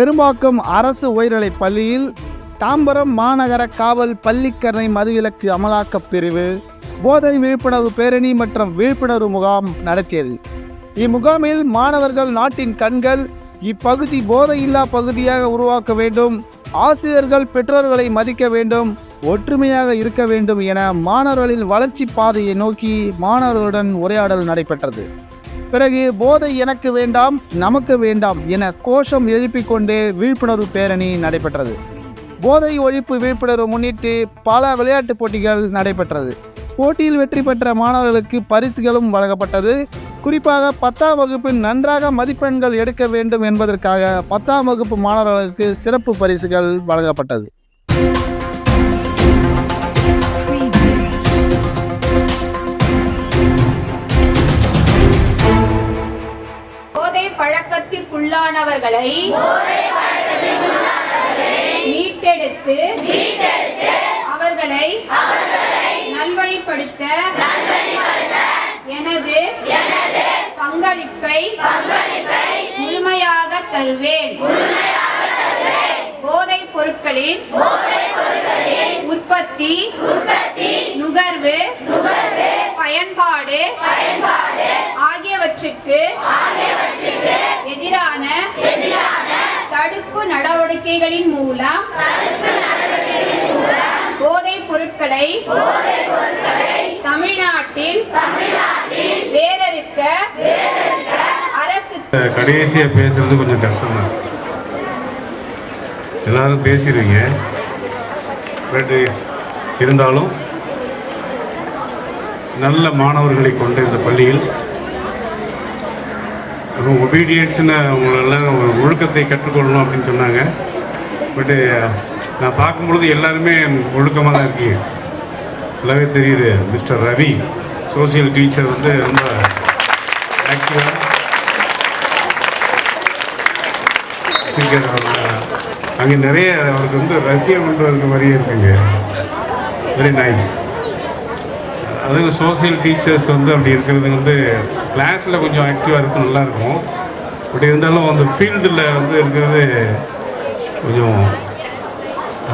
பெரும்பாக்கம் அரசு உயர்நிலைப் பள்ளியில் தாம்பரம் மாநகர காவல் பள்ளிக்கரணை மதுவிலக்கு அமலாக்கப் பிரிவு போதை விழிப்புணர்வு பேரணி மற்றும் விழிப்புணர்வு முகாம் நடத்தியது. இம்முகாமில் மாணவர்கள் நாட்டின் கண்கள் இப்பகுதி போதையில்லா பகுதியாக உருவாக்க வேண்டும் ஆசிரியர்கள் பெற்றோர்களை மதிக்க வேண்டும் ஒற்றுமையாக இருக்க வேண்டும் என மாணவர்களின் வளர்ச்சி பாதையை நோக்கி மாணவர்களுடன் உரையாடல் நடைபெற்றது. பிறகு போதை எனக்கு வேண்டாம் நமக்கு வேண்டாம் என கோஷம் எழுப்பிக் கொண்டு விழிப்புணர்வு பேரணி நடைபெற்றது. போதை ஒழிப்பு விழிப்புணர்வு முன்னிட்டு பல விளையாட்டுப் போட்டிகள் நடைபெற்றது. போட்டியில் வெற்றி பெற்ற மாணவர்களுக்கு பரிசுகளும் வழங்கப்பட்டது. குறிப்பாக பத்தாம் வகுப்பில் நன்றாக மதிப்பெண்கள் எடுக்க வேண்டும் என்பதற்காக பத்தாம் வகுப்பு மாணவர்களுக்கு சிறப்பு பரிசுகள் வழங்கப்பட்டது. பழக்கத்திற்குள்ளானவர்களை மீட்டெடுத்து அவர்களை நல்வழிப்படுத்த எனது பங்களிப்பை முழுமையாக தருவேன். போதைப் பொருட்களின் உற்பத்தி நுகர்வு பயன்பாடு ஆகியவற்றுக்கு எதிரான தடுப்பு நடவடிக்கைகளின் மூலம் போதைப் பொருட்களை தமிழ்நாட்டில் வேறறுக்க அரசு கடைசியாக பேசுறது கொஞ்சம் கஷ்டம் தான் எல்லாரும் பேசிடுவீங்க. பட் இருந்தாலும் நல்ல மாணவர்களை கொண்ட இந்த பள்ளியில் ஒபீடியன்ஸ்னு அவங்களெல்லாம் ஒரு ஒழுக்கத்தை கற்றுக்கொள்ளணும் அப்படின்னு சொன்னாங்க. பட்டு நான் பார்க்கும்பொழுது எல்லாருமே ஒழுக்கமாக தான் இருக்கீங்க. நல்லாவே தெரியுது. மிஸ்டர் ரவி சோசியல் டீச்சர் வந்து ரொம்ப ஆக்டிவாக அங்கே நிறைய அவருக்கு வந்து ரசியம் பண்ணுறதுக்கு மாதிரியே இருக்குங்க. வெரி நைஸ் அதுவும் சோசியல் டீச்சர்ஸ் வந்து அப்படி இருக்கிறது வந்து கிளாஸில் கொஞ்சம் ஆக்டிவாக இருக்கும் நல்லா இருக்கும். பட் இருந்தாலும் அந்த ஃபீல்டில் வந்து இருக்கிறது கொஞ்சம்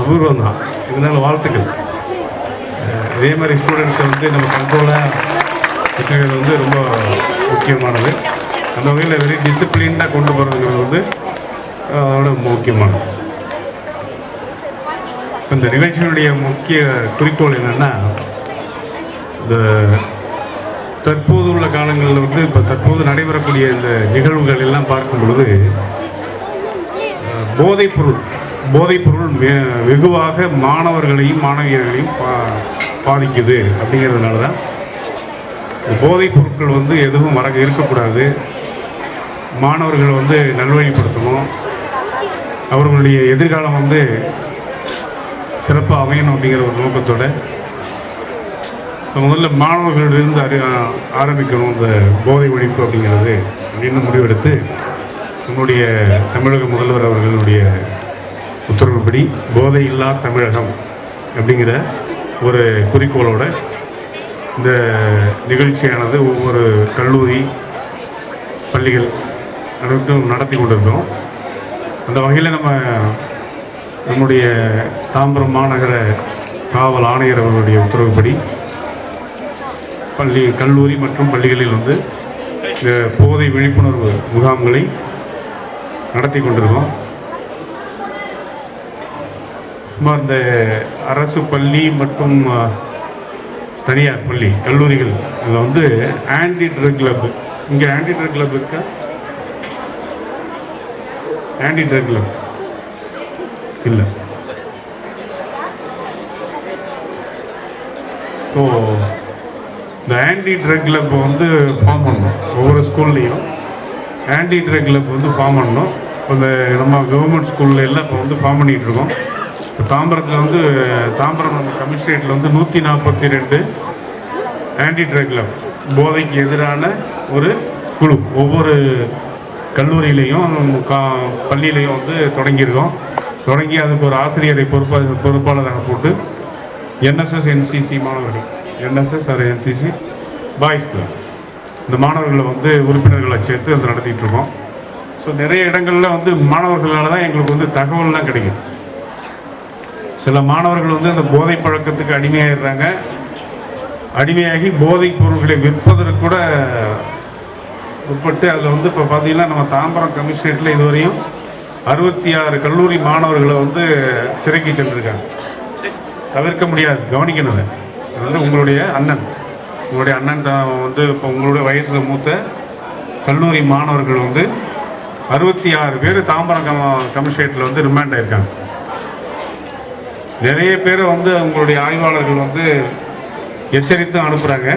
அபூர்வம் தான் இருந்தாலும் வாழ்த்துக்கள். இதே மாதிரி ஸ்டூடெண்ட்ஸை வந்து நம்ம கண்ட்ரோலாக வச்சுக்கிறது வந்து ரொம்ப முக்கியமானது. அந்த வகையில் வெரி டிசிப்ளின்டாக கொண்டு போகிறதுங்கிறது வந்து அதோட முக்கியமானது. இப்போ இந்த நிகழ்ச்சியினுடைய முக்கிய குறிக்கோள் என்னென்னா இந்த தற்போது உள்ள காலங்களில் வந்து இப்போ தற்போது நடைபெறக்கூடிய இந்த நிகழ்வுகள் எல்லாம் பார்க்கும் பொழுது போதைப்பொருள் போதைப்பொருள் வெ- வெகுவாக மாணவர்களையும் மாணவியர்களையும் பா பாதிக்குது அப்படிங்கிறதுனால தான் இந்த போதைப் பொருட்கள் வந்து எதுவும் வர இருக்கக்கூடாது. மாணவர்கள் வந்து நல்வழிப்படுத்தணும். அவர்களுடைய எதிர்காலம் வந்து சிறப்பாக அமையணும் அப்படிங்கிற ஒரு நோக்கத்தோடு முதல்ல மாணவர்களிலிருந்து அறி ஆரம்பிக்கணும் இந்த போதை ஒழிப்பு அப்படிங்கிறது அப்படின்னு முடிவெடுத்து நம்முடைய தமிழக முதல்வர் அவர்களுடைய உத்தரவுப்படி போதை இல்லா தமிழகம் அப்படிங்கிற ஒரு குறிக்கோளோட இந்த நிகழ்ச்சியானது ஒவ்வொரு கல்லூரி பள்ளிகள் அனைத்தும் நடத்தி கொண்டிருந்தோம் அந்த வகையில் நம்ம நம்முடைய தாம்பரம் மாநகர காவல் ஆணையர் அவர்களுடைய உத்தரவுப்படி பள்ளி கல்லூரி மற்றும் பள்ளிகளில் வந்து இந்த போதை விழிப்புணர்வு முகாம்களை நடத்தி கொண்டிருக்கோம். சுமார் இந்த அரசு பள்ளி மற்றும் தனியார் பள்ளி கல்லூரிகள் இதில் வந்து ஆன்டி ட்ரக் கிளப். இங்கே ஆன்டி ட்ரக் கிளப் இருக்கா? Anti drug club. இல்லை. ஸோ இந்த ஆன்டி ட்ரக் கிளப் வந்து ஃபார்ம் பண்ணணும். ஒவ்வொரு ஸ்கூல்லையும். ஆன்டி ட்ரக் கிளப் வந்து ஃபார்ம் பண்ணணும். இப்போ இந்த நம்ம கவர்மெண்ட் ஸ்கூலில் எல்லாம் இப்போ வந்து ஃபார்ம் பண்ணிகிட்ருக்கோம் இப்போ தாம்பரத்தில் வந்து தாம்பரம் கமிஷனரேட்டில் வந்து நூற்றி நாற்பத்தி ரெண்டு ஆன்டி ட்ரக் கிளப். போதைக்கு எதிரான ஒரு குழு. ஒவ்வொரு கல்லூரியிலையும் கா பள்ளியிலையும் வந்து தொடங்கியிருக்கோம். தொடங்கி அதுக்கு ஒரு ஆசிரியரை பொறுப்பா பொறுப்பாளராக போட்டு என்எஸ்எஸ் என்சிசி மாணவர்கள். NSS or NCC boys club இந்த மாணவர்களை வந்து உறுப்பினர்களை சேர்த்து அதை நடத்திட்டுருக்கோம் ஸோ நிறைய இடங்களில் வந்து மாணவர்களால் தான் எங்களுக்கு வந்து தகவல்லாம் கிடைக்கும் சில மாணவர்கள் வந்து அந்த போதை பழக்கத்துக்கு அடிமையாகிடுறாங்க அடிமையாகி போதைப் பொருட்களை விற்பதற்கு கூட உட்பட்டு அதில் வந்து இப்போ பார்த்தீங்கன்னா நம்ம தாம்பரம் கமிஷனரேட்டில் இதுவரையும் அறுபத்தி ஆறு கல்லூரி மாணவர்களை வந்து சிறைக்கு சென்றிருக்காங்க. தவிர்க்க முடியாது கவனிக்கணும் அதை. வந்து உங்களுடைய அண்ணன். உங்களுடைய அண்ணன் தான் வந்து இப்போ உங்களுடைய வயசில் மூத்த கல்லூரி மாணவர்கள் வந்து அறுபத்தி ஆறு பேர் தாம்பரம் கம கமிஷனரேட்டில் வந்து ரிமாண்ட் ஆயிருக்காங்க. நிறைய பேரை வந்து உங்களுடைய ஆய்வாளர்கள் வந்து எச்சரித்தும் அனுப்புகிறாங்க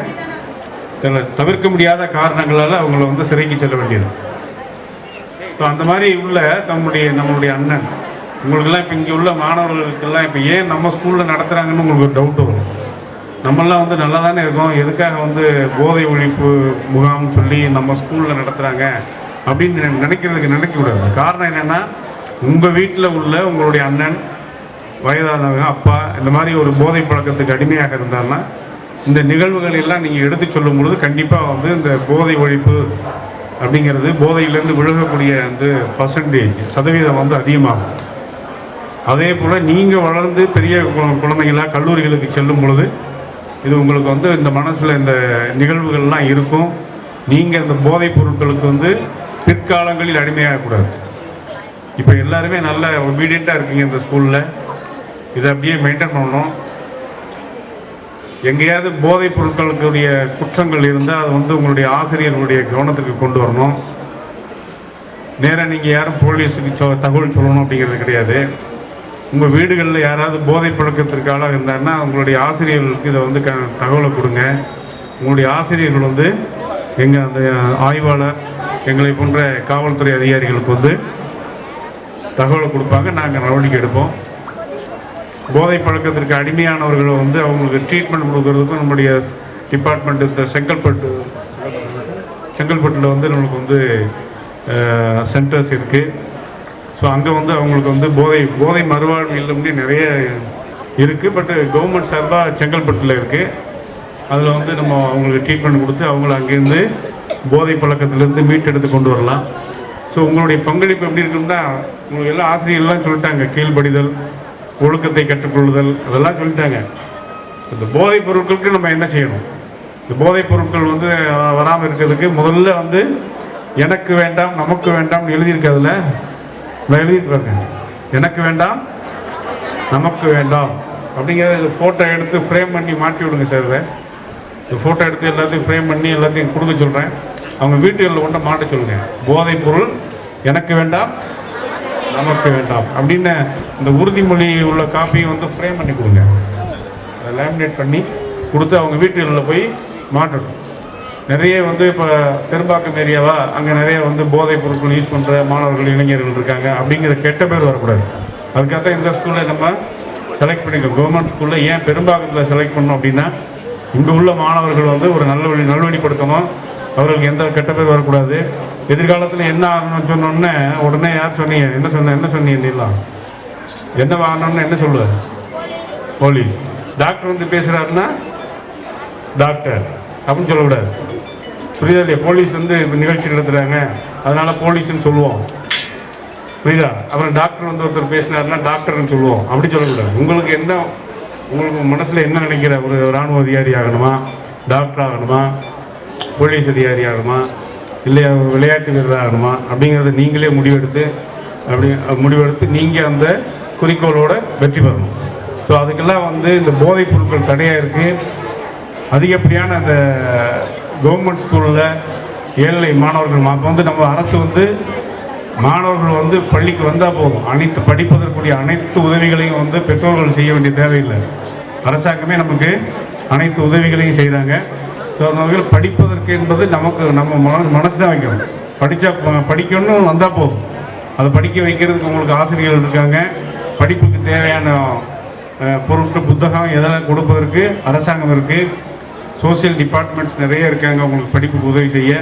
சில தவிர்க்க முடியாத காரணங்களால் அவங்கள வந்து சிறைக்கு செல்ல வேண்டியது. ஸோ அந்த மாதிரி உள்ள நம்முடைய நம்மளுடைய அண்ணன். உங்களுக்கெல்லாம் இப்போ இங்கே உள்ள மாணவர்களுக்கெல்லாம் இப்போ ஏன் நம்ம ஸ்கூலில் நடத்துகிறாங்கன்னு உங்களுக்கு ஒரு டவுட் வரும். நம்மெல்லாம் வந்து நல்லா தானே இருக்கோம். எதுக்காக வந்து போதை ஒழிப்பு முகாம் சொல்லி நம்ம ஸ்கூலில் நடத்துகிறாங்க அப்படின்னு நினை- நினைக்கிறதுக்கு நினைக்கக்கூடாது. காரணம் என்னென்னா உங்கள் வீட்டில் உள்ள உங்களுடைய அண்ணன் வயதானவங்க அப்பா இந்த மாதிரி ஒரு போதை பழக்கத்துக்கு அடிமையாக இருந்தாருன்னா இந்த நிகழ்வுகள் எல்லாம் நீங்கள் எடுத்து சொல்லும் பொழுது கண்டிப்பாக வந்து இந்த போதை ஒழிப்பு அப்படிங்கிறது போதையிலேருந்து விழுகக்கூடிய அந்த பர்சன்டேஜ் சதவீதம் வந்து அதிகமாகும். அதே போல் நீங்கள் வளர்ந்து பெரிய கு- கல்லூரிகளுக்கு செல்லும் பொழுது இது உங்களுக்கு வந்து இந்த மனசில் இந்த நிகழ்வுகள்லாம் இருக்கும். நீங்கள் இந்த போதைப் பொருட்களுக்கு வந்து பிற்காலங்களில் அடிமையாகக்கூடாது இப்போ எல்லாருமே நல்ல ஒபீடியண்ட்டாக இருக்கீங்க இந்த ஸ்கூலில் இதை அப்படியே மெயின்டைன் பண்ணணும். எங்கேயாவது போதைப் பொருட்களுக்குடைய குற்றங்கள் இருந்தால் அது வந்து உங்களுடைய ஆசிரியர்களுடைய கவனத்துக்கு கொண்டு வரணும். நேராக நீங்கள் யாரும் போலீஸுக்கு சொ தகவல் சொல்லணும் அப்படிங்கிறது கிடையாது. உங்கள் வீடுகளில் யாராவது போதை பழக்கத்திற்கு ஆளாக இருந்தாருன்னா உங்களுடைய ஆசிரியர்களுக்கு இதை வந்து க தகவலை கொடுங்க. உங்களுடைய ஆசிரியர்கள் வந்து எங்கள் அந்த ஆய்வாளர் எங்களை போன்ற காவல்துறை அதிகாரிகளுக்கு வந்து தகவலை கொடுப்பாங்க. நாங்கள் நடவடிக்கை எடுப்போம். போதை பழக்கத்திற்கு அடிமையானவர்களை வந்து அவங்களுக்கு ட்ரீட்மெண்ட் கொடுக்கறதுக்கும் நம்முடைய டிபார்ட்மெண்ட் இந்த செங்கல்பட்டு செங்கல்பட்டில் வந்து நம்மளுக்கு வந்து சென்டர்ஸ் இருக்குது ஸோ அங்கே வந்து அவங்களுக்கு வந்து போதை போதை மறுவாழ்வு இல்லம்னு நிறைய இருக்குது பட்டு கவர்மெண்ட் சார்பாக செங்கல்பட்டில் இருக்குது அதில் வந்து நம்ம அவங்களுக்கு ட்ரீட்மெண்ட் கொடுத்து அவங்கள அங்கேருந்து போதை பழக்கத்திலேருந்து மீட்டெடுத்து கொண்டு வரலாம். ஸோ உங்களுடைய பங்களிப்பு எப்படி இருக்குன்னா உங்களுக்கு எல்லாம் ஆசிரியர்கள்லாம் சொல்லிட்டாங்க. கீழ்படிதல் ஒழுக்கத்தை கற்றுக்கொள்ளுதல் அதெல்லாம் சொல்லிட்டாங்க. இந்த போதைப் பொருட்களுக்கு நம்ம என்ன செய்யணும்? இந்த போதைப் பொருட்கள் வந்து வராமல் இருக்கிறதுக்கு முதல்ல வந்து எனக்கு வேண்டாம் நமக்கு வேண்டாம்னு எழுதியிருக்கு நான் எழுதிட்டு இருக்கேன் எனக்கு வேண்டாம் நமக்கு வேண்டாம். அப்படிங்கிறத ஃபோட்டோ எடுத்து ஃப்ரேம் பண்ணி மாட்டி விடுங்க சார் இதை இந்த ஃபோட்டோ எடுத்து எல்லாத்தையும் ஃப்ரேம் பண்ணி எல்லாத்தையும் கொடுக்க சொல்கிறேன் அவங்க வீட்டுகளில் கொண்டு மாட்ட சொல்லுங்கள் போதைப் பொருள் எனக்கு வேண்டாம் நமக்கு வேண்டாம். அப்படின்னு இந்த உறுதிமொழி உள்ள காப்பியும் வந்து ஃப்ரேம் பண்ணி கொடுங்க. அதை லேமினேட் பண்ணி கொடுத்து அவங்க வீட்டுகளில் போய் மாட்டணும். நிறைய வந்து இப்போ பெரும்பாக்கம் ஏரியாவா அங்கே நிறைய வந்து போதைப் பொருட்கள் யூஸ் பண்ணுற மாணவர்கள் இளைஞர்கள் இருக்காங்க. அப்படிங்கிற கெட்ட பேர் வரக்கூடாது. அதுக்காக தான் இந்த ஸ்கூலில் நம்ம செலக்ட் பண்ணிக்கோ கவர்மெண்ட் ஸ்கூலில் ஏன் பெரும்பாக்கத்தில் செலக்ட் பண்ணோம் அப்படின்னா இங்கே உள்ள மாணவர்கள் வந்து ஒரு நல்ல வழி நல்வழிப்படுத்தணும். அவர்களுக்கு எந்த கெட்ட பேர் வரக்கூடாது. எதிர்காலத்தில் என்ன ஆகணும்னு சொன்னோன்னே உடனே யார் சொன்னீங்க? என்ன சொன்ன என்ன சொன்னீங்க நீலாம் என்ன வாங்கணும்னு என்ன சொல்லுவார்? போலீஸ். டாக்டர் வந்து பேசுகிறாருன்னா டாக்டர் அப்படின்னு சொல்லக்கூடாது புரியுதா? இல்லையா போலீஸ் வந்து இப்போ நிகழ்ச்சி நடத்துகிறாங்க அதனால் போலீஸ்னு சொல்லுவோம். புரியுதா? அப்புறம் டாக்டர் வந்து ஒருத்தர் பேசினாருன்னா டாக்டர்னு சொல்லுவோம். அப்படி சொல்லக்கூடாது உங்களுக்கு என்ன உங்களுக்கு மனசில் என்ன நினைக்கிற ஒரு இராணுவ அதிகாரி ஆகணுமா? டாக்டர் ஆகணுமா? போலீஸ் அதிகாரி ஆகணுமா? இல்லையா விளையாட்டு வீரர் ஆகணுமா? அப்படிங்கிறத நீங்களே முடிவெடுத்து அப்படி முடிவெடுத்து நீங்கள் அந்த குறிக்கோளோட வெற்றி பெறணும். ஸோ அதுக்கெல்லாம் வந்து இந்த போதைப் பொருட்கள் தடையாக இருக்குது அதிகப்படியான அந்த கவர்மெண்ட் ஸ்கூலில் ஏழை மாணவர்கள் அப்போ வந்து நம்ம அரசு வந்து மாணவர்கள் வந்து பள்ளிக்கு வந்தால் போதும். அனைத்து படிப்பதற்குரிய அனைத்து உதவிகளையும் வந்து பெற்றோர்கள் செய்ய வேண்டிய தேவையில்லை. அரசாங்கமே நமக்கு அனைத்து உதவிகளையும் செய்கிறாங்க ஸோ அந்த வகையில் படிப்பதற்கு என்பது நமக்கு நம்ம மன மனசு தான் வைக்கணும். படித்தா படிக்கணும்னு வந்தால் போதும். அதை படிக்க வைக்கிறதுக்கு உங்களுக்கு ஆசிரியர்கள் இருக்காங்க. படிப்புக்கு தேவையான பொருட்கள் புத்தகம் இதெல்லாம் கொடுப்பதற்கு அரசாங்கம் இருக்குது சோஷியல் டிபார்ட்மெண்ட்ஸ் நிறைய இருக்காங்க உங்களுக்கு படிப்புக்கு உதவி செய்ய.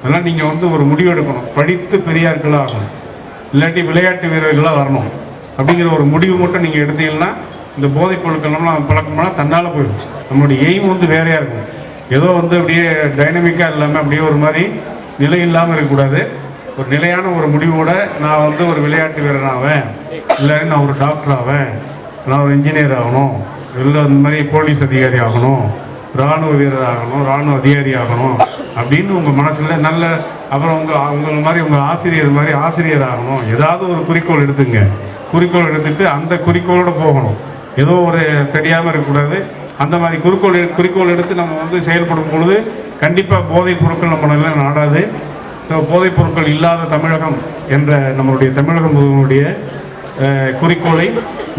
அதெல்லாம் நீங்கள் வந்து ஒரு முடிவு எடுக்கணும். படித்து பெரியார்களாக ஆகணும். இல்லாட்டி விளையாட்டு வீரர்களாக வரணும். அப்படிங்கிற ஒரு முடிவு மட்டும் நீங்கள் எடுத்தீங்கன்னா இந்த போதைப் பொருட்கள்லாம் பழக்கம்னா தன்னால் போயிடும் நம்மளுடைய எய்ம் வந்து வேறையாக இருக்கும் ஏதோ வந்து அப்படியே டைனமிக்காக இல்லாமல் அப்படியே ஒரு மாதிரி நிலை இல்லாமல் இருக்கக்கூடாது. ஒரு நிலையான ஒரு முடிவோட நான் வந்து ஒரு விளையாட்டு வீரர் ஆவேன். இல்லை நான் ஒரு டாக்டர் ஆவேன். நான் ஒரு இன்ஜினியர் ஆகணும். இல்லை இந்த மாதிரி போலீஸ் அதிகாரி ஆகணும். இராணுவ வீரர் ஆகணும் இராணுவ அதிகாரி ஆகணும் அப்படின்னு உங்கள் மனசில் நல்ல அப்புறம் உங்கள் உங்களை மாதிரி உங்கள் ஆசிரியர் மாதிரி ஆசிரியர் ஆகணும் ஏதாவது ஒரு குறிக்கோள் எடுத்துங்க. குறிக்கோள் எடுத்துட்டு அந்த குறிக்கோளோட போகணும். ஏதோ ஒரு தெரியாமல் இருக்கக்கூடாது. அந்த மாதிரி குறிக்கோள் குறிக்கோள் எடுத்து நம்ம வந்து செயல்படும் பொழுது கண்டிப்பாக போதைப் பொருட்கள் நம்ம எல்லாம் நாடாது. ஸோ போதைப் பொருட்கள் இல்லாத தமிழகம் என்ற நம்மளுடைய தமிழகம் முதல்வனுடைய குறிக்கோளை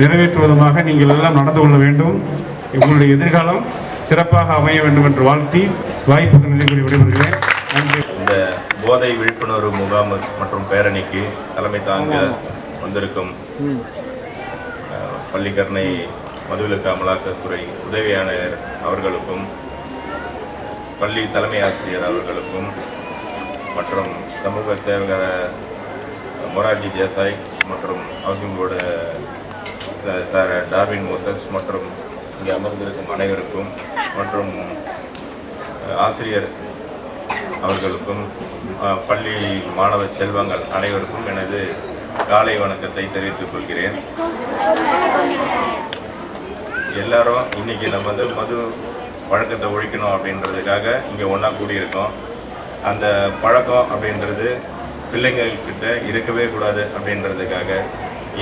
நிறைவேற்றுவதுமாக நீங்கள் எல்லாம் நடந்து கொள்ள வேண்டும். உங்களுடைய எதிர்காலம் சிறப்பாக அமைய வேண்டும் என்று வாழ்த்தி வாய்ப்புக்கு நன்றி கூறி விடைபெறுகிறேன். நன்றி. இந்த போதை விழிப்புணர்வு முகாம் மற்றும் பேரணிக்கு தலைமை தாங்க வந்திருக்கும் பள்ளிக்கரணை மதுவிலக்கு அமலாக்கத்துறை உதவி ஆணையர் அவர்களுக்கும் பள்ளி தலைமை ஆசிரியர் அவர்களுக்கும் மற்றும் சமூக சேவகர் மொரார்ஜி தேசாய் மற்றும் housing board sir Darwin Moses மற்றும் இங்கே அமர்ந்திருக்கும் அனைவருக்கும் மற்றும் ஆசிரியர் அவர்களுக்கும் பள்ளி மாணவ செல்வங்கள் அனைவருக்கும் எனது காலை வணக்கத்தை தெரிவித்துக் கொள்கிறேன். எல்லாரும் இன்னைக்கு நம்ம வந்து மது பழக்கத்தை ஒழிக்கணும் அப்படின்றதுக்காக இங்கே ஒன்றா கூடியிருக்கோம். அந்த பழக்கம் அப்படின்றது பிள்ளைங்கள்கிட்ட இருக்கவே கூடாது அப்படின்றதுக்காக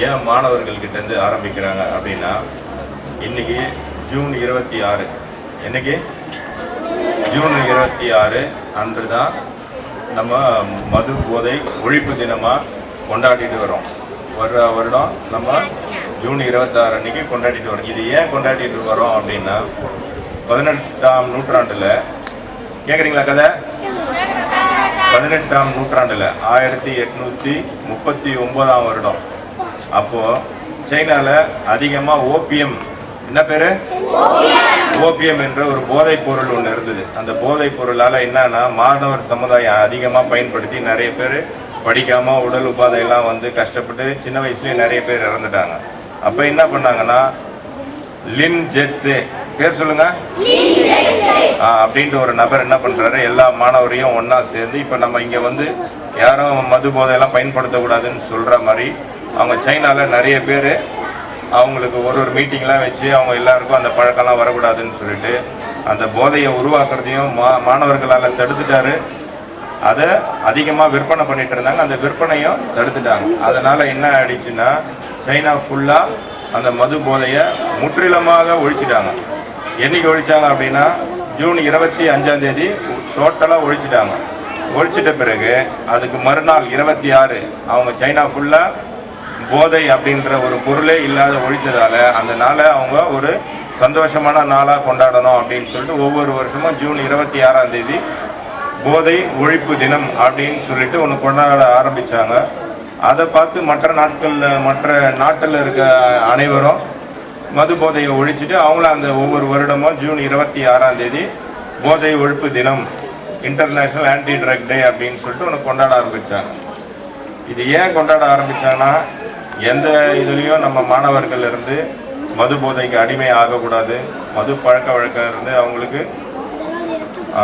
ஏன் மாணவர்கள்கிட்டேருந்து ஆரம்பிக்கிறாங்க அப்படின்னா இன்றைக்கி ஜூன் இருபத்தி ஆறு. என்னைக்கு? ஜூன் இருபத்தி ஆறு அன்று தான் நம்ம மது போதை ஒழிப்பு தினமாக கொண்டாடிட்டு வரோம். வர்ற வருடம் நம்ம ஜூன் இருபத்தாறு அன்னைக்கு கொண்டாடிட்டு வரோம். இது ஏன் கொண்டாடிட்டு வரோம் அப்படின்னா பதினெட்டாம் நூற்றாண்டில் கேட்குறீங்களா கதை? பதினெட்டாம் நூற்றாண்டில் ஆயிரத்தி எட்நூற்றி முப்பத்தி ஒம்போதாம் வருடம். அப்போது சைனாவில் அதிகமாக ஓபியம் என்ன பேர்? ஓபியம் என்ற ஒரு போதைப் பொருள் ஒன்று இருந்தது. அந்த போதைப் பொருளால் என்னன்னா மாணவர் சமுதாயம் அதிகமாக பயன்படுத்தி நிறைய பேர் படிக்காமல் உடல் உபாதையெல்லாம் வந்து கஷ்டப்பட்டு சின்ன வயசுலேயே நிறைய பேர் இறந்துட்டாங்க. அப்போ என்ன பண்ணாங்கன்னா லின் ஜெட்ஸே. பேர் சொல்லுங்க. அப்படின்ற அப்படின்ட்டு ஒரு நபர் என்ன பண்றாரு எல்லா மாணவரையும் ஒன்றா சேர்ந்து இப்போ நம்ம இங்க வந்து யாரும் மது போதையெல்லாம் பயன்படுத்தக்கூடாதுன்னு சொல்ற மாதிரி அவங்க சைனால நிறைய பேர் அவங்களுக்கு ஒரு ஒரு மீட்டிங்லாம் வச்சு அவங்க எல்லாருக்கும் அந்த பழக்கம்லாம் வரக்கூடாதுன்னு சொல்லிட்டு அந்த போதையை உருவாக்குறதையும் மா மாணவர்களால் தடுத்துட்டாரு. அதை அதிகமாக விற்பனை பண்ணிட்டு இருந்தாங்க. அந்த விற்பனையும் தடுத்துட்டாங்க. அதனால் என்ன ஆயிடுச்சுன்னா சைனா ஃபுல்லாக அந்த மது போதையை முற்றிலுமாக ஒழிச்சிட்டாங்க. என்றைக்கு ஒழிச்சாங்க அப்படின்னா ஜூன் இருபத்தி அஞ்சாம் தேதி டோட்டலாக ஒழிச்சிட்டாங்க. ஒழிச்சிட்ட பிறகு அதுக்கு மறுநாள் இருபத்தி ஆறு அவங்க சைனா ஃபுல்லாக போதை அப்படின்ற ஒரு பொருளே இல்லாத ஒழித்ததால அந்த நாளை அவங்க ஒரு சந்தோஷமான நாளாக கொண்டாடணும் அப்படின்னு சொல்லிட்டு ஒவ்வொரு வருஷமும் ஜூன் இருபத்தி ஆறாம் தேதி போதை ஒழிப்பு தினம் அப்படின்னு சொல்லிட்டு ஒன்று கொண்டாட ஆரம்பித்தாங்க அதை பார்த்து மற்ற நாட்களில் மற்ற நாட்டில் இருக்க அனைவரும் மது போதையை ஒழிச்சிட்டு அவங்களும் அந்த ஒவ்வொரு வருடமும் ஜூன் இருபத்தி ஆறாம் தேதி போதை ஒழிப்பு தினம் இன்டர்நேஷ்னல் ஆன்டி ட்ரக் டே அப்படின்னு சொல்லிட்டு ஒன்று கொண்டாட ஆரம்பித்தாங்க இது ஏன் கொண்டாட ஆரம்பித்தாங்கன்னா எந்த இதுலேயும் நம்ம மாணவர்கள் இருந்து மது போதைக்கு அடிமை ஆகக்கூடாது. மது பழக்க வழக்கம் இருந்து அவங்களுக்கு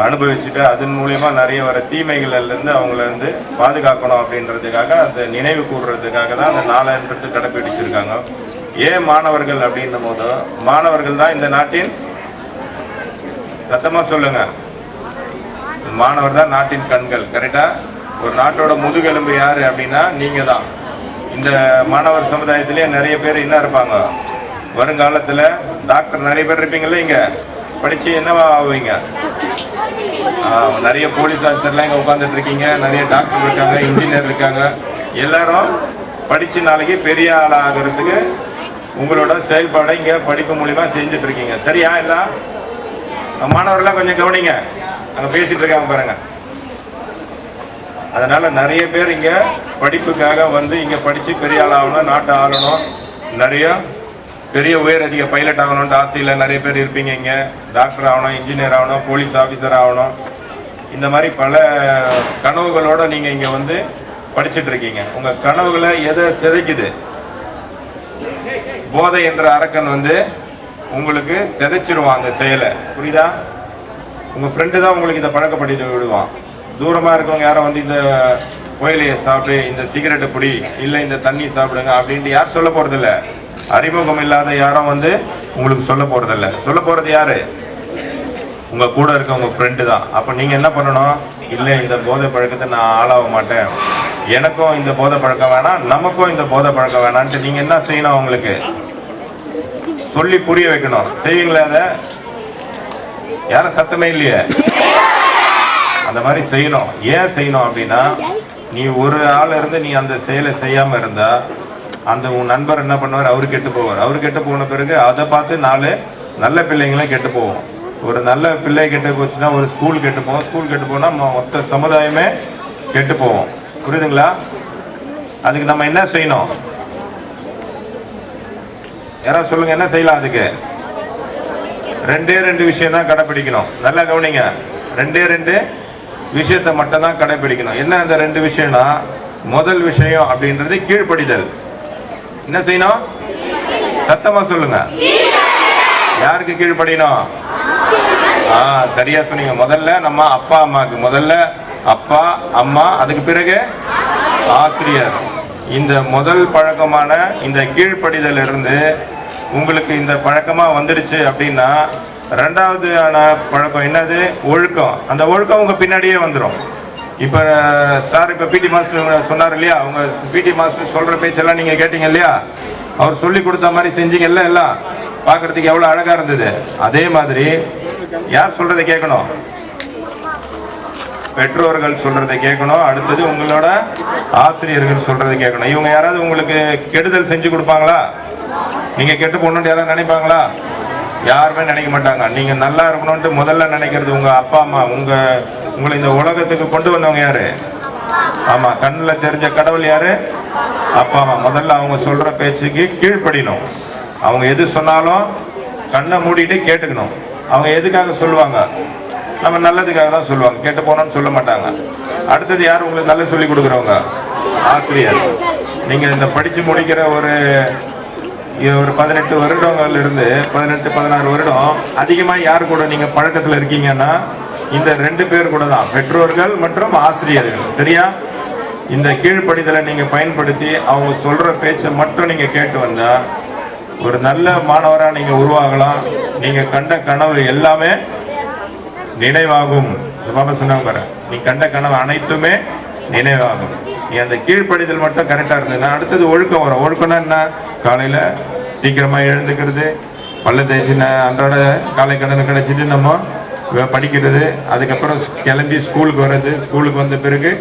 அனுபவிச்சுட்டு அதன் மூலயமா நிறைய வர தீமைகள்லேருந்து அவங்கள வந்து பாதுகாக்கணும் அப்படின்றதுக்காக அந்த நினைவு கூடுறதுக்காக தான் அந்த நாளன்றது கடைப்பிடிச்சிருக்காங்க. ஏன் மாணவர்கள் அப்படின்னும் போது மாணவர்கள் தான் இந்த நாட்டின் சத்தமாக சொல்லுங்க. மாணவர் தான் நாட்டின் கண்கள். கரெக்டாக ஒரு நாட்டோட முதுகெலும்பு யார் அப்படின்னா நீங்கள் தான் இந்த மாணவர் சமுதாயத்திலேயே நிறைய பேர் என்ன இருப்பாங்க. வருங்காலத்தில் டாக்டர் நிறைய பேர் இருப்பீங்கல்ல இங்கே? படித்து என்னவா ஆவீங்க? நிறைய போலீஸ் ஆஃபீஸர்லாம் இங்கே உட்காந்துட்டு இருக்கீங்க. நிறைய டாக்டர் இருக்காங்க இன்ஜினியர் இருக்காங்க. எல்லாரும் படித்து நாளைக்கு பெரிய ஆளாக ஆகிறதுக்கு உங்களோட செயல்பாடை இங்கே படிப்பு மூலிமா செஞ்சுட்டு இருக்கீங்க. சரியா எல்லாம்? மாணவர்கள்லாம் கொஞ்சம் கவனிங்க. அங்கே பேசிகிட்டு இருக்காங்க பாருங்க. அதனால் நிறைய பேர் இங்கே படிப்புக்காக வந்து இங்கே படித்து பெரிய ஆள் ஆகணும் நாட்டை ஆளணும். நிறைய பெரிய உயர் அதிக பைலட் ஆகணும்னு ஆசையில் நிறைய பேர் இருப்பீங்க இங்கே. டாக்டர் ஆகணும் இன்ஜினியர் ஆகணும் போலீஸ் ஆஃபீஸர் ஆகணும். இந்த மாதிரி பல கனவுகளோட நீங்கள் இங்கே வந்து படிச்சிட்டு இருக்கீங்க. கனவுகளை எதை சிதைக்குது? போதை என்ற அரக்கன் வந்து உங்களுக்கு சிதைச்சிருவான் அந்த செயலை. புரியுதா? உங்கள் ஃப்ரெண்டு தான் உங்களுக்கு இதை பழக்கப்படுத்தி விடுவான். தூரமா இருக்கவங்க யாரும் வந்து இந்த கோயிலையை சாப்பிடு இந்த சிகரெட்டை பிடி இல்லை இந்த தண்ணி சாப்பிடுங்க அப்படின்ட்டு யார் சொல்ல போறதில்ல. அறிமுகம் இல்லாத யாரும் வந்து உங்களுக்கு சொல்ல போறதில்ல. சொல்ல போறது யாரு? உங்க கூட இருக்க உங்க ஃப்ரெண்டு தான். அப்போ நீங்க என்ன பண்ணணும்? இல்லை இந்த போதை பழக்கத்தை நான் ஆளாக மாட்டேன். எனக்கும் இந்த போதை பழக்கம் வேணாம் நமக்கும் இந்த போதை பழக்கம் வேணான்ட்டு நீங்கள் என்ன செய்யணும் அவங்களுக்கு? சொல்லி புரிய வைக்கணும். செய்வீங்களா அதை? யாரும் சத்தமே இல்லையே. அந்த மாதிரி செய்யணும். ஏன் செய்யணும் அப்படின்னா நீ ஒரு ஆள் இருந்து நீ அந்த செயலை செய்யாமல் இருந்தா அந்த உன் நண்பர் என்ன பண்ணுவார்? அவரு கெட்டு போவார். அவரு கெட்டு போன பிறகு அதை பார்த்து நாலு நல்ல பிள்ளைங்களாம் கெட்டு போவோம் ஒரு நல்ல பிள்ளை கெட்டு போச்சுன்னா ஒரு ஸ்கூல் கெட்டு போவோம் ஸ்கூல் கெட்டு போனால் மொத்த சமுதாயமே கெட்டு போவோம் புரியுதுங்களா? அதுக்கு நம்ம என்ன செய்யணும்? யாராவது சொல்லுங்க என்ன செய்யலாம் அதுக்கு? ரெண்டே ரெண்டு விஷயம் தான் கடைப்பிடிக்கணும். நல்லா கவனிங்க. ரெண்டே ரெண்டு விஷயத்தை மட்டும் தான் கடைப்பிடிக்கணும். என்ன அந்த ரெண்டு விஷயம்னா முதல் விஷயம் அப்படின்றது கீழ்ப்படிதல். என்ன செய்யணும்? சத்தமா சொல்லுங்க. யாருக்கு கீழ்ப்படியணும்? ஆ சரியா சொன்னீங்க. முதல்ல நம்ம அப்பா அம்மாக்கு முதல்ல அப்பா அம்மா அதுக்கு பிறகு ஆசிரியர். இந்த முதல் பழக்கமான இந்த கீழ்ப்படிதல் இருந்து உங்களுக்கு இந்த பழக்கமாக வந்துடுச்சு அப்படின்னா ரெண்டாவது ஆன பழக்கம் என்னது? ஒழுக்கம். அந்த ஒழுக்கம் உங்கள் பின்னாடியே வந்துடும் இப்போ சார் இப்போ பிடி மாஸ்டர் சொன்னார் இல்லையா? அவங்க பிடி மாஸ்டர் சொல்கிற பேச்செல்லாம் நீங்கள் கேட்டீங்க இல்லையா? அவர் சொல்லி கொடுத்த மாதிரி செஞ்சீங்கல்ல எல்லாம்? பார்க்கறதுக்கு எவ்வளோ அழகாக இருந்தது. அதே மாதிரி யார் சொல்கிறத கேட்கணும்? பெற்றோர்கள் சொல்கிறத கேட்கணும். அடுத்தது உங்களோட ஆசிரியர்கள் சொல்கிறத கேட்கணும். இவங்க யாராவது உங்களுக்கு கெடுதல் செஞ்சு கொடுப்பாங்களா? நீங்கள் கெட்டு போகணுன்ட்டு யாராவது நினைப்பாங்களா? யாருமே நினைக்க மாட்டாங்க. நீங்க நல்லா இருக்கணும்ட்டு முதல்ல நினைக்கிறது உங்க அப்பா அம்மா உங்க உங்களை இந்த உலகத்துக்கு கொண்டு வந்தவங்க யாரு? ஆமா கண்ணில் தெரிஞ்ச கடவுள் யாரு? அப்பா அம்மா. முதல்ல அவங்க சொல்ற பேச்சுக்கு கீழ்ப்படியணும். அவங்க எது சொன்னாலும் கண்ணை மூடிட்டு கேட்டுக்கணும். அவங்க எதுக்காக சொல்லுவாங்க? நம்ம நல்லதுக்காக தான் சொல்லுவாங்க. கேட்டு போனோம்னு சொல்ல மாட்டாங்க. அடுத்தது யார் உங்களுக்கு நல்லது சொல்லி கொடுக்குறவங்க? ஆசிரியர். நீங்க இந்த படிச்சு முடிக்கிற ஒரு இது ஒரு பதினெட்டு வருடங்கள் இருந்து பதினெட்டு பதினாறு வருடம். அதிகமாக யார் கூட நீங்கள் பழக்கத்தில் இருக்கீங்கன்னா இந்த ரெண்டு பேர் கூட தான். பெற்றோர்கள் மற்றும் ஆசிரியர்கள். சரியா? இந்த கீழ்ப்படிதலை நீங்கள் பயன்படுத்தி அவங்க சொல்கிற பேச்சை மட்டும் நீங்கள் கேட்டு வந்தால் ஒரு நல்ல மாணவராக நீங்கள் உருவாகலாம். நீங்கள் கண்ட கனவு எல்லாமே நினைவாகும். பாபா சொன்னாங்க பாரு நீ கண்ட கனவு அனைத்துமே நினைவாகும். அந்த கீழ்ப்படிதல் மட்டும் கரெக்டாக இருந்ததுன்னா அடுத்தது ஒழுக்கம் வரும். ஒழுக்கம்னா என்ன? காலையில் சீக்கிரமாக எழுந்துக்கிறது. பள்ள தேசின அன்றாட காலை கடனை கிடச்சிட்டு நம்ம படிக்கிறது. அதுக்கப்புறம் கிளம்பி ஸ்கூலுக்கு வர்றது. ஸ்கூலுக்கு வந்த பிறகு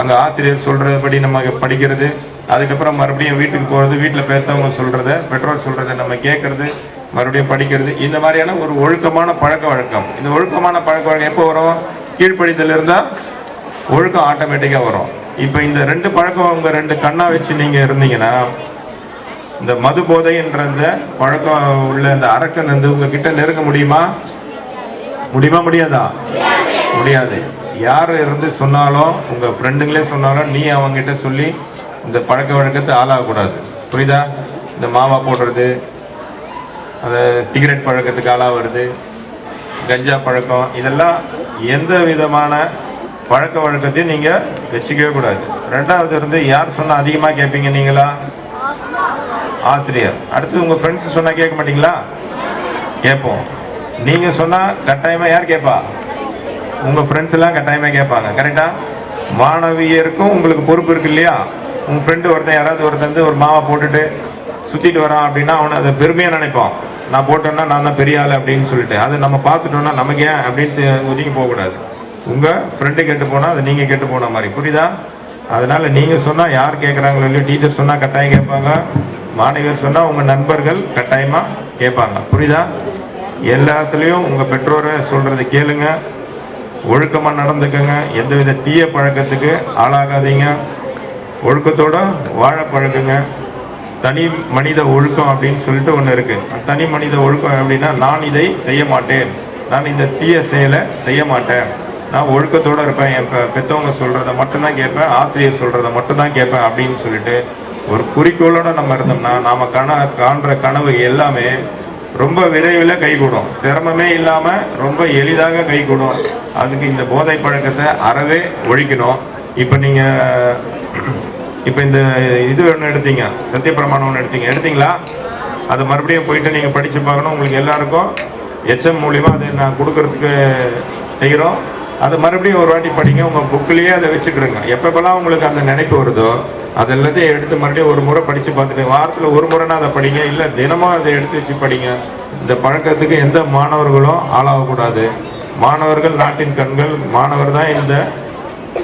அந்த ஆசிரியர் சொல்கிறபடி நம்ம படிக்கிறது. அதுக்கப்புறம் மறுபடியும் வீட்டுக்கு போகிறது வீட்டில் பெற்றவங்க சொல்கிறத பெற்றோர் சொல்கிறத நம்ம கேட்குறது மறுபடியும் படிக்கிறது. இந்த மாதிரியான ஒரு ஒழுக்கமான பழக்க வழக்கம். இந்த ஒழுக்கமான பழக்க வழக்கம் எப்போ வரும்? கீழ்ப்படிதல் இருந்தால் ஒழுக்கம் ஆட்டோமேட்டிக்காக வரும். இப்போ இந்த ரெண்டு பழக்கம் அவங்க ரெண்டு கண்ணா வச்சு நீங்கள் இருந்தீங்கன்னா இந்த மது போதைன்ற அந்த பழக்கம் உள்ள இந்த அரக்கன் வந்து உங்ககிட்ட நெருங்க முடியுமா? முடியுமா முடியாதா? முடியாது. யார் இருந்து சொன்னாலும் உங்கள் ஃப்ரெண்டுங்களே சொன்னாலும் நீ அவங்ககிட்ட சொல்லி இந்த பழக்க வழக்கத்தை ஆளாகக்கூடாது. புரியுதா? இந்த மாவா போடுறது அந்த சிகரெட் பழக்கத்துக்கு ஆளாகிறது கஞ்சா பழக்கம் இதெல்லாம் எந்த விதமான பழக்க வழக்கத்தையும் நீங்க வச்சுக்கவே கூடாது. ரெண்டாவது இருந்து யார் சொன்னா அதிகமா கேட்பீங்க நீங்களா? ஆசிரியர். அடுத்து உங்க ஃப்ரெண்ட்ஸ் சொன்னா கேட்க மாட்டீங்களா? கேட்போம். நீங்க சொன்னா கட்டாயமா யார் கேட்பா? உங்க ஃப்ரெண்ட்ஸ் எல்லாம் கட்டாயமா கேட்பாங்க. கரெக்டா மாணவியருக்கும் உங்களுக்கு பொறுப்பு இருக்கு இல்லையா? உங்க ஃப்ரெண்டு ஒருத்தன் யாராவது ஒருத்தன் வந்து ஒரு மாவை போட்டுட்டு சுத்திட்டு வரான் அப்படின்னா அவனை அதை பெருமையா நினைப்பான். நான் போட்டேன்னா நான் தான் பெரிய ஆள் அப்படின்னு சொல்லிட்டு. அதை நம்ம பார்த்துட்டோம்னா நமக்கு ஏன் அப்படின்ட்டு ஒதுங்கி போகக்கூடாது. உங்கள் ஃப்ரெண்டு கேட்டு போனால் அது நீங்கள் கேட்டு போன மாதிரி. புரியுதா? அதனால் நீங்கள் சொன்னால் யார் கேட்குறாங்களோ இல்லையோ டீச்சர் சொன்னால் கட்டாயம் கேட்பாங்க. மாணவியர் சொன்னால் உங்கள் நண்பர்கள் கட்டாயமாக கேட்பாங்க. புரியுதா? எல்லாத்துலேயும் உங்கள் பெற்றோரை சொல்றதை கேளுங்க. ஒழுக்கமாக நடந்துக்கங்க. எந்தவித தீய பழக்கத்துக்கு ஆளாகாதீங்க. ஒழுக்கத்தோட வாழ பழக்குங்க தனி மனித ஒழுக்கம் அப்படின்னு சொல்லிட்டு ஒன்று இருக்குது தனி மனித ஒழுக்கம் அப்படின்னா நான் இதை செய்ய மாட்டேன். நான் இந்த தீய செயலை செய்ய மாட்டேன். நான் ஒழுக்கத்தோடு இருப்பேன். என் பெற்றவங்க சொல்கிறத மட்டும்தான் கேட்பேன். ஆசிரியர் சொல்கிறத மட்டும்தான் கேட்பேன் அப்படின்னு சொல்லிட்டு ஒரு குறிக்கோளோட நம்ம இருந்தோம்னா நாம் கன காண்ற கனவு எல்லாமே ரொம்ப விரைவில் கைகூடும். சிரமமே இல்லாமல் ரொம்ப எளிதாக கைகூடும். அதுக்கு இந்த போதை பழக்கத்தை அறவே ஒழிக்கணும். இப்போ நீங்கள் இப்போ இந்த இது ஒன்று எடுத்தீங்க. சத்தியப்பிரமாணம் ஒன்று எடுத்தீங்க. எடுத்தீங்களா? அது மறுபடியும் போயிட்டு நீங்கள் படித்து பார்க்கணும். உங்களுக்கு எல்லாருக்கும் எச்எம் மூலிமா அதை நான் கொடுக்கறதுக்கு செய்கிறோம் அதை மறுபடியும் ஒரு வாட்டி படிங்க உங்கள் புக்கிலேயே அதை வச்சுக்கிடுங்க. எப்பப்பெல்லாம் உங்களுக்கு அந்த நினைப்பு வருதோ அதெல்லாத்தையும் எடுத்து மறுபடியும் ஒரு முறை படித்து பார்த்துட்டு வாரத்தில் ஒரு முறைனா அதை படிங்க இல்லை தினமும் அதை எடுத்து வச்சு படிங்க. இந்த பழக்கத்துக்கு எந்த மாணவர்களும் ஆளாகக்கூடாது. மாணவர்கள் நாட்டின் கண்கள் மாணவர் தான் இந்த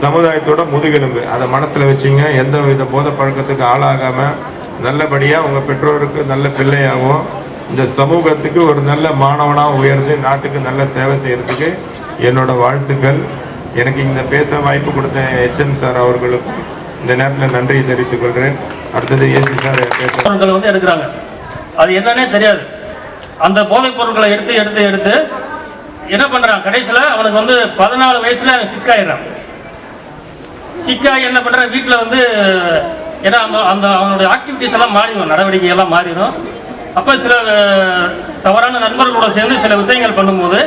சமுதாயத்தோட முதுகெலும்பு. அதை மனசில் வச்சிங்க எந்த வித போத பழக்கத்துக்கு ஆளாகாமல் நல்லபடியாக உங்கள் பெற்றோருக்கு நல்ல பிள்ளையாகவும் இந்த சமூகத்துக்கு ஒரு நல்ல மாணவனாக உயர்ந்து நாட்டுக்கு நல்ல சேவை செய்கிறதுக்கு என்னோட வாழ்த்துக்கள். எனக்கு இந்த பேச வாய்ப்பு கொடுத்த ஹெச்எம் சார் அவர்களுக்கும் இந்த நேரத்தில் நன்றியை தெரிவித்துக் கொள்கிறேன். அடுத்தது ஏசி சார் பேச பொருட்களை வந்து எடுக்கிறாங்க. அது என்னன்னே தெரியாது. அந்த போதைப் பொருட்களை எடுத்து எடுத்து எடுத்து என்ன பண்ணுறான் கடைசியில் அவனுக்கு வந்து பதினாலு வயசில் அவன் சிக்காயிடுறான் சிக்காகி என்ன பண்ணுறான் வீட்டில் வந்து ஏன்னா அந்த அந்த அவனுடைய ஆக்டிவிட்டிஸ் எல்லாம் மாறிடும். நடவடிக்கை எல்லாம் மாறிடும். அப்போ சில தவறான நண்பர்களோட சேர்ந்து சில விஷயங்கள் பண்ணும்போது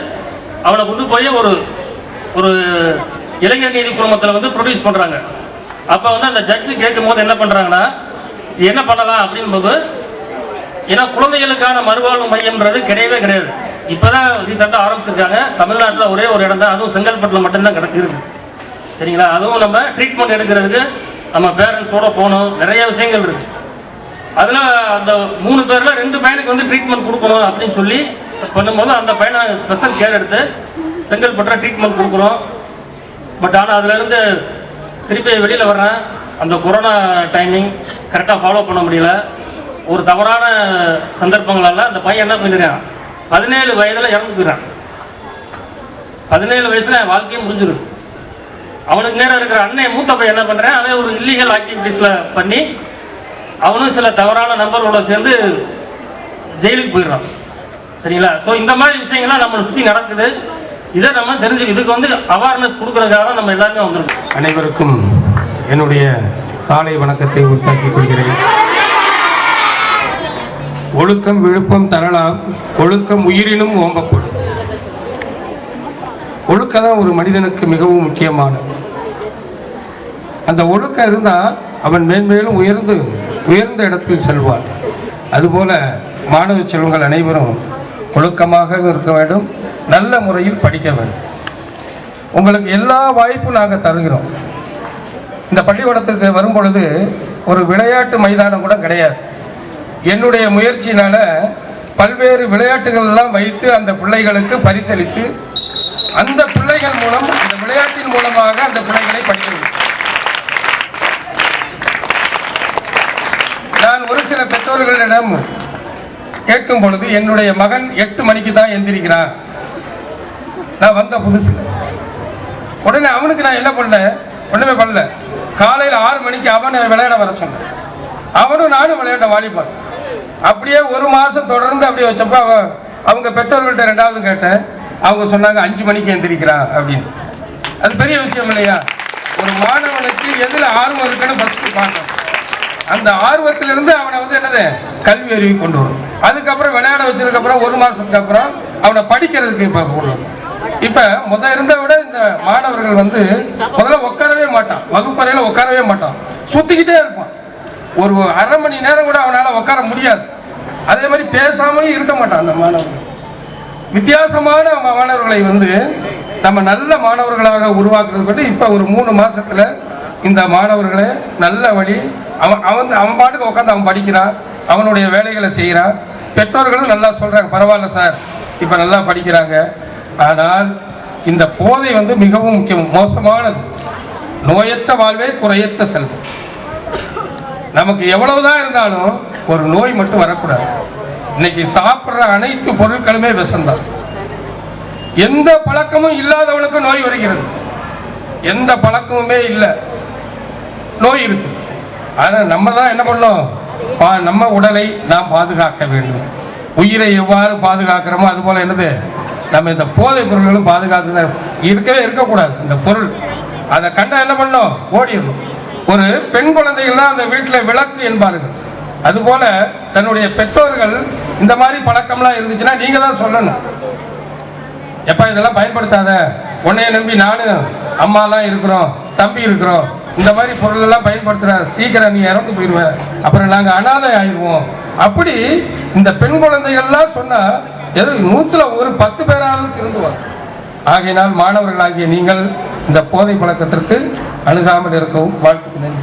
அவனை கொண்டு போய் ஒரு ஒரு இளைஞர் நீதி குழுமத்தில் வந்து ப்ரொடியூஸ் பண்ணுறாங்க அப்போ வந்து அந்த ஜட்ஜு கேட்கும் போது என்ன பண்ணுறாங்கன்னா என்ன பண்ணலாம் அப்படின்போது ஏன்னா குழந்தைகளுக்கான மறுவாழ்வு மையம்ன்றது கிடையவே கிடையாது. இப்போ தான் ரீசெண்டாக ஆரம்பிச்சிருக்காங்க. தமிழ்நாட்டில் ஒரே ஒரு இடம் தான் அதுவும் செங்கல்பட்டில் மட்டும்தான் கிடக்குது சரிங்களா? அதுவும் நம்ம ட்ரீட்மெண்ட் எடுக்கிறதுக்கு நம்ம பேரண்ட்ஸோடு போகணும். நிறைய விஷயங்கள் இருக்குது அதில் அந்த மூணு பேரில் ரெண்டு பையனுக்கு வந்து ட்ரீட்மெண்ட் கொடுக்கணும் அப்படின்னு சொல்லி பண்ணும்போது அந்த பையனை ஸ்பெஷல் கேர் எடுத்து செங்கல்பட்டில் ட்ரீட்மெண்ட் கொடுக்குறோம். பட் ஆனால் அதுலேருந்து திருப்பி வெளியில் வர்றேன். அந்த கொரோனா டைமிங் கரெக்டாக ஃபாலோ பண்ண முடியல. ஒரு தவறான சந்தர்ப்பங்களால் அந்த பையன் என்ன பண்ணிடுறான் பதினேழு வயதில் இறந்து போயிடுறான். பதினேழு வயசில் என் வாழ்க்கையே முடிஞ்சிடும். அவனுக்கு நேரம் இருக்கிற அண்ணன் மூத்த பையன் என்ன பண்ணுறேன் அவன் ஒரு இல்லீகல் ஆக்டிவிட்டீஸில் பண்ணி அவனும் சில தவறான நண்பர்களோட சேர்ந்து ஜெயிலுக்கு போயிடுறான். சரிங்களா? ஸோ இந்த மாதிரி விஷயங்கள்லாம் நம்மளை சுற்றி நடக்குது. இதை நம்ம தெரிஞ்சு இதுக்கு வந்து அவேர்னஸ் கொடுக்கறதுக்காக தான் நம்ம எல்லாருமே வந்திருக்கோம். அனைவருக்கும் என்னுடைய காலை வணக்கத்தை உருவாக்கிக் கொள்கிறேன். ஒழுக்கம் விழுப்பம் தரலாம் ஒழுக்கம் உயிரினும் ஓம்பப்படும் ஒழுக்கம் தான் ஒரு மனிதனுக்கு மிகவும் முக்கியமானது. அந்த ஒழுக்கம் இருந்தால் அவன் மேன்மேலும் உயர்ந்து உயர்ந்த இடத்தில் செல்வான். அதுபோல மாணவ செல்வங்கள் அனைவரும் ஒழுக்கமாக இருக்க வேண்டும். நல்ல முறையில் படிக்க வேண்டும். உங்களுக்கு எல்லா வாய்ப்பும் நாங்கள் தருகிறோம். இந்த பள்ளிக்கூடத்துக்கு வரும் பொழுது ஒரு விளையாட்டு மைதானம் கூட கிடையாது. என்னுடைய முயற்சியினால பல்வேறு விளையாட்டுகள் எல்லாம் வைத்து அந்த பிள்ளைகளுக்கு பரிசளித்து அந்த பிள்ளைகள் மூலம் அந்த விளையாட்டின் மூலமாக அந்த பிள்ளைகளை படிக்க நான் ஒரு சில பெற்றோர்களிடம் கேட்கும் பொழுது என்னுடைய மகன் எட்டு மணிக்கு தான் எந்திரிக்கிறான் நான் வந்த புதுசு. உடனே அவனுக்கு நான் என்ன பண்ணல? ஒன்றுமே பண்ணல. காலையில் ஆறு மணிக்கு அவனை விளையாட வர சொன்னேன். அவனும் நானும் விளையாட வாலிபால். அப்படியே ஒரு மாதம் தொடர்ந்து அப்படியே வச்சப்ப அவன் அவங்க பெற்றோர்கள்ட்ட ரெண்டாவது கேட்டேன். அவங்க சொன்னாங்க அஞ்சு மணிக்கு எந்திரிக்கிறான் அப்படின்னு. அது பெரிய விஷயம் இல்லையா? ஒரு மாணவனுக்கு எதில் ஆர்வம் இருக்குன்னு ஃபஸ்ட்டு பார்க்கணும். அந்த ஆர்வத்திலிருந்து அவனை வந்து என்னது? கல்வி அறிவு கொண்டு வரும். அதுக்கப்புறம் விளையாட வச்சதுக்கு அப்புறம் ஒரு மாசத்துக்கு அப்புறம் அவனை படிக்கிறதுக்கு இப்போ கொண்டு இப்ப முத இருந்த விட இந்த மாணவர்கள் வந்து முதல்ல உட்காரவே மாட்டான். வகுப்பறையில உட்காரவே மாட்டான். சுத்திக்கிட்டே இருப்பான். ஒரு அரை மணி நேரம் கூட அவனால உட்கார முடியாது. அதே மாதிரி பேசாமலும் இருக்க மாட்டான் அந்த மாணவர்கள். வித்தியாசமான மாணவர்களை வந்து நம்ம நல்ல மாணவர்களாக உருவாக்குறது பற்றி இப்போ ஒரு மூணு மாசத்துல இந்த மாணவர்களை நல்ல வழி அவன் அவன் அவன் பாட்டுக்கு உட்காந்து அவன் படிக்கிறான் அவனுடைய வேலைகளை செய்கிறான் பெற்றோர்களும் நல்லா சொல்கிறாங்க பரவாயில்ல சார் இப்போ நல்லா படிக்கிறாங்க. ஆனால் இந்த போதை வந்து மிகவும் முக்கியம் மோசமானது. நோயற்ற வாழ்வே குறையற்ற செல்வம். நமக்கு எவ்வளவுதான் இருந்தாலும் ஒரு நோய் மட்டும் வரக்கூடாது. இன்னைக்கு சாப்பிட்ற அனைத்து பொருட்களுமே விஷம்தான். எந்த பழக்கமும் இல்லாதவனுக்கு நோய் வருகிறது. எந்த பழக்கமுமே இல்லை. நோய் இருக்கும் ஆனால் நம்ம தான் என்ன பண்ணோம் பா நம்ம உடலை நாம் பாதுகாக்க வேண்டும். உயிரை எவ்வாறு பாதுகாக்கிறோமோ அது போல என்னது? நம்ம இந்த போதைப் பொருள்களும் பாதுகாத்து இருக்கவே இருக்கக்கூடாது. இந்த பொருள். அதை கண்டா என்ன பண்ணோம் ஓடிடணும். ஒரு பெண் குழந்தைகள் தான் அந்த வீட்டில் விளக்கு என்பார்கள். அதுபோல தன்னுடைய பெற்றோர்கள் இந்த மாதிரி பழக்கம்லாம் இருந்துச்சுன்னா நீங்க தான் சொல்லணும். எப்பா இதெல்லாம் பயன்படுத்தாத. உன்னைய நம்பி நானும் அம்மாலாம் இருக்கிறோம் தம்பி இருக்கிறோம். இந்த மாதிரி பொருள் எல்லாம் பயன்படுத்துற சீக்கிரம் நீ இறந்து போயிடுவ. அப்புறம் நாங்கள் அனாதை ஆயிடுவோம். அப்படி இந்த பெண் குழந்தைகள்லாம் சொன்னா ஏதோ நூத்துல ஒரு பத்து பேராவது திருந்துவாங்க. ஆகையினால் மாணவர்களாகிய நீங்கள் இந்த போதை பழக்கத்திற்கு அணுகாமல் இருக்கவும் வாழ்த்துக்கிறேன்